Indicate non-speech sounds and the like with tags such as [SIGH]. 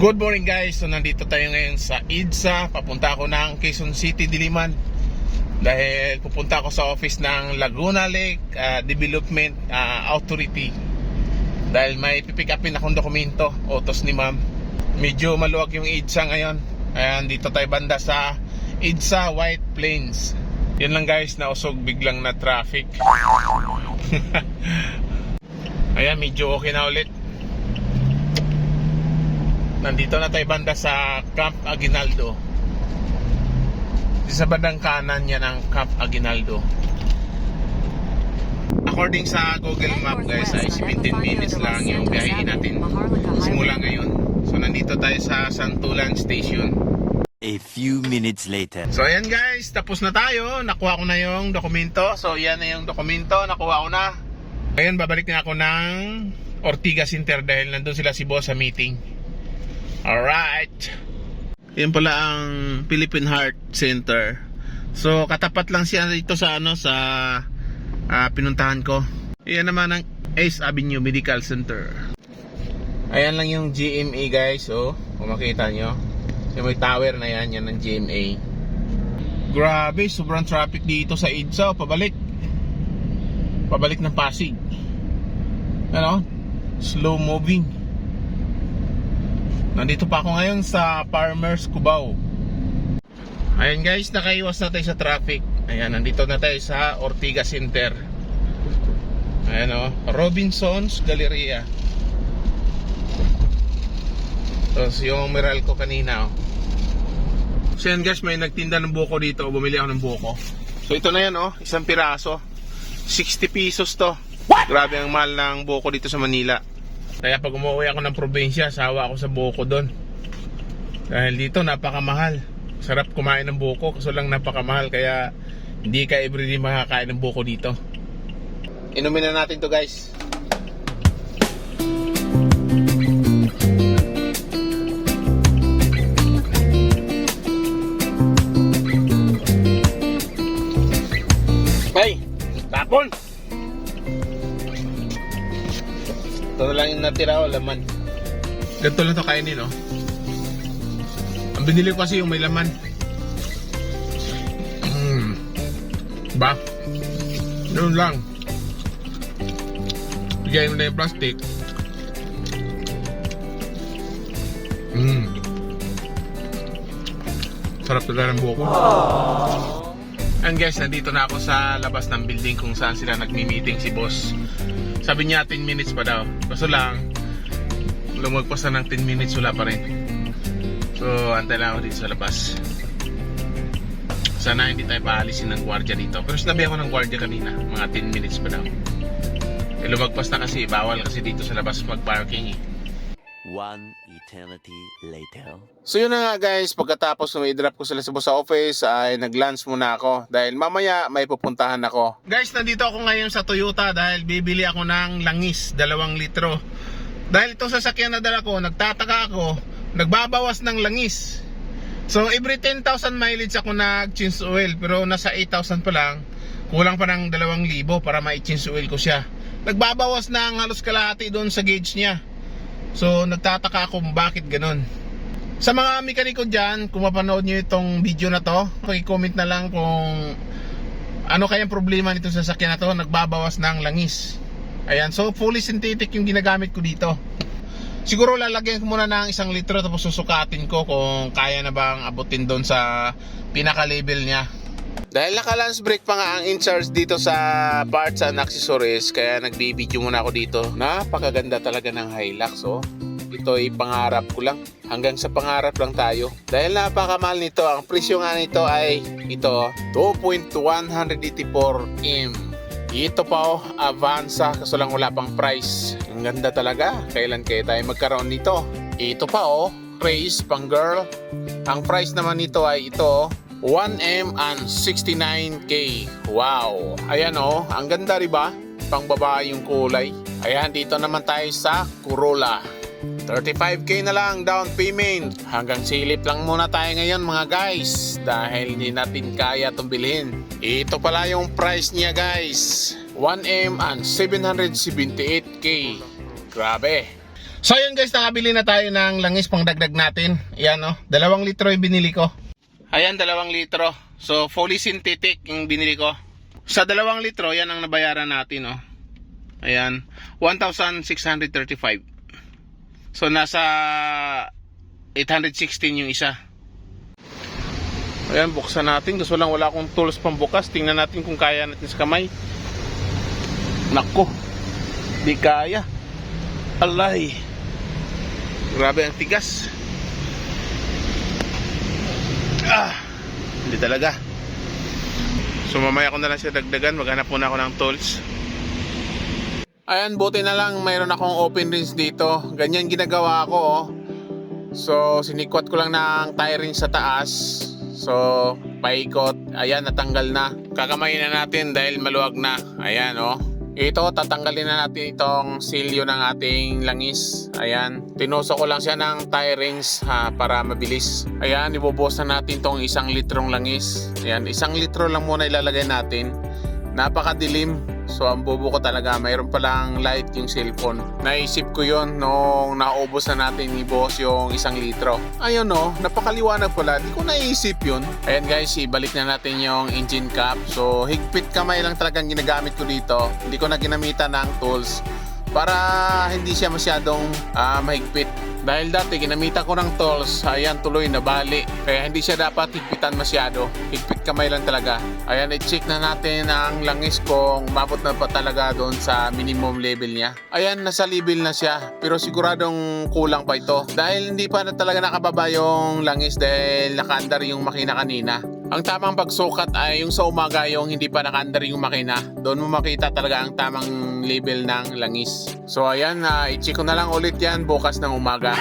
Good morning guys. So nandito tayo ngayon sa EDSA. Papunta ako ng Quezon City, Diliman. Dahil pupunta ako sa office ng Laguna Lake ah, Development ah, Authority. Dahil may pipick upin akong dokumento, utos ni ma'am. Medyo maluwag yung EDSA ngayon. Ayan, dito tayo banda sa EDSA White Plains. Yun lang guys, nausog biglang na traffic. [LAUGHS] Ayan, medyo okay na ulit. Nandito na tayo banda sa Camp Aguinaldo. Sa bandang kanan niya ng Camp Aguinaldo. According sa Google Map guys, ay 17 minutes lang yung biyahe natin simula ngayon. So nandito tayo sa Santulan Station. A few minutes later. So ayan guys, tapos na tayo. Nakuha ko na yung dokumento. So yan na yung dokumento, nakuha ko na. Ngayon babalik na ako ng Ortigas Center dahil nandun sila si boss sa meeting. Alright. Yan pala ang Philippine Heart Center. So katapat lang siya dito sa ano sa ah, pinuntahan ko. Yan naman ang Ace Avenue Medical Center. Ayan lang yung GMA guys, oh. Kung makita nyo. Yung may tower na yan, yan ang GMA. Grabe, sobrang traffic dito sa EDSA. Pabalik. Pabalik ng Pasig. Ano? Slow moving. Nandito pa ako ngayon sa Farmers Cubao. Ayan guys, nakaiwas na tayo sa traffic. Ayan, nandito na tayo sa Ortiga Center. Ayan o, Robinson's Galleria. Tapos yung mural ko kanina oh. So yan guys, may nagtinda ng buko dito. Bumili ako ng buko. So ito na yan oh, isang piraso. 60 pesos to. Grabe ang mahal ng buko dito sa Manila. Kaya pag umuwi ako ng probinsya, sawa ako sa buko doon. Dahil dito napakamahal. Sarap kumain ng buko kaso lang napakamahal kaya hindi ka everyday makakain ng buko dito. Inumin na natin to guys. Hey! Tapon! Ito na lang yung natira o laman. Ganito lang to kainin, no? Ang binili ko kasi yung may laman. Mm. Ba? Yun lang. Bigay mo na yung plastic. Mm. Sarap talaga ng buko. And guys, nandito na ako sa labas ng building kung saan sila nagmi-meeting si boss. Sabi niya 10 minutes pa daw. Kaso lang, lumagpas na ng 10 minutes wala pa rin. So, antay lang ako dito sa labas. Sana hindi tayo paalisin ng gwardiya dito. Pero sinabi ako ng gwardiya kanina, mga 10 minutes pa daw. Eh, lumagpas na kasi, bawal kasi dito sa labas mag-parking eh. One eternity later. So yun na nga guys, pagkatapos na i-drop ko sila sa office ay nag-lunch muna ako dahil mamaya may pupuntahan ako. Guys, nandito ako ngayon sa Toyota dahil bibili ako ng langis, dalawang litro. Dahil itong sasakyan na dala ko, nagtataka ako, nagbabawas ng langis. So every 10,000 mileage ako nag-change oil pero nasa 8,000 pa lang, kulang pa ng 2,000 para ma-change oil ko siya. Nagbabawas ng halos kalahati doon sa gauge niya. So, nagtataka ako bakit ganun. Sa mga mekaniko dyan, kung mapanood nyo itong video na to, pakicomment na lang kung ano kayang problema nitong sasakyan na to, nagbabawas ng langis. Ayan, so fully synthetic yung ginagamit ko dito. Siguro lalagyan ko muna ng isang litro tapos susukatin ko kung kaya na bang abutin doon sa pinaka-label niya. Dahil naka-lunch break pa nga ang in-charge dito sa parts and accessories, kaya nagbibideo muna ako dito. Napakaganda talaga ng Hilux, oh. Ito ay pangarap ko lang. Hanggang sa pangarap lang tayo. Dahil napakamahal nito, ang presyo nga nito ay ito, 2.184M. Ito pa oh, Avanza, kaso lang wala pang price. Ang ganda talaga. Kailan kaya tayo magkaroon nito? Ito pa oh, Race pang girl. Ang price naman nito ay ito, 1M and 69K. Wow! Ayan oh, ang ganda riba? Pang babae yung kulay. Ayan, dito naman tayo sa Corolla. 35k na lang down payment. Hanggang silip lang muna tayo ngayon mga guys dahil hindi natin kaya itong bilhin. Ito pala yung price niya guys. 1M and 778k. Grabe. So ayun guys, nakabili na tayo ng langis pang dagdag natin. Ayan oh, dalawang litro yung binili ko. Ayan, dalawang litro. So fully synthetic yung binili ko. Sa dalawang litro, yan ang nabayaran natin oh. Ayan, 1,635. So nasa 816 yung isa. Ayan, buksan natin. Gusto lang wala akong tools pambukas. Tingnan natin kung kaya natin sa kamay. Nako, di kaya. Alay. Grabe ang tigas. Ah, hindi talaga. So mamaya ko na lang siya dagdagan. Maghanap muna ako ng tools. Ayan, buti na lang mayroon akong open rinse dito. Ganyan ginagawa ko oh. So, sinikwat ko lang ng tie ring sa taas. So, paikot. Ayan, natanggal na. Kakamayin na natin dahil maluwag na. Ayan, oh. Ito, tatanggalin na natin itong silyo ng ating langis. Ayan. Tinuso ko lang siya ng tie rings ha, para mabilis. Ayan, ibubuhos na natin itong isang litrong langis. Ayan, isang litro lang muna ilalagay natin. Napakadilim. So ang bobo ko talaga, mayroon palang light yung cellphone. Naisip ko yon nung naubos na natin ni boss yung isang litro. Ayun no, napakaliwanag pala. Di ko naisip yun. Ayan guys, ibalik na natin yung engine cap. So higpit kamay lang talagang ginagamit ko dito. Hindi ko na ginamitan ng tools para hindi siya masyadong ah, mahigpit. Dahil dati ginamitan ko ng tools, ayan tuloy na bali. Kaya hindi siya dapat higpitan masyado. Higpit kamay lang talaga. Ayan, i-check na natin ang langis kung mabot na pa talaga doon sa minimum level niya. Ayan, nasa level na siya. Pero siguradong kulang pa ito. Dahil hindi pa na talaga nakababa yung langis dahil nakaandar yung makina kanina. Ang tamang pagsukat ay yung sa umaga yung hindi pa nakaandar yung makina. Doon mo makita talaga ang tamang level ng langis. So ayan, uh, i-check ko na lang ulit yan bukas ng umaga.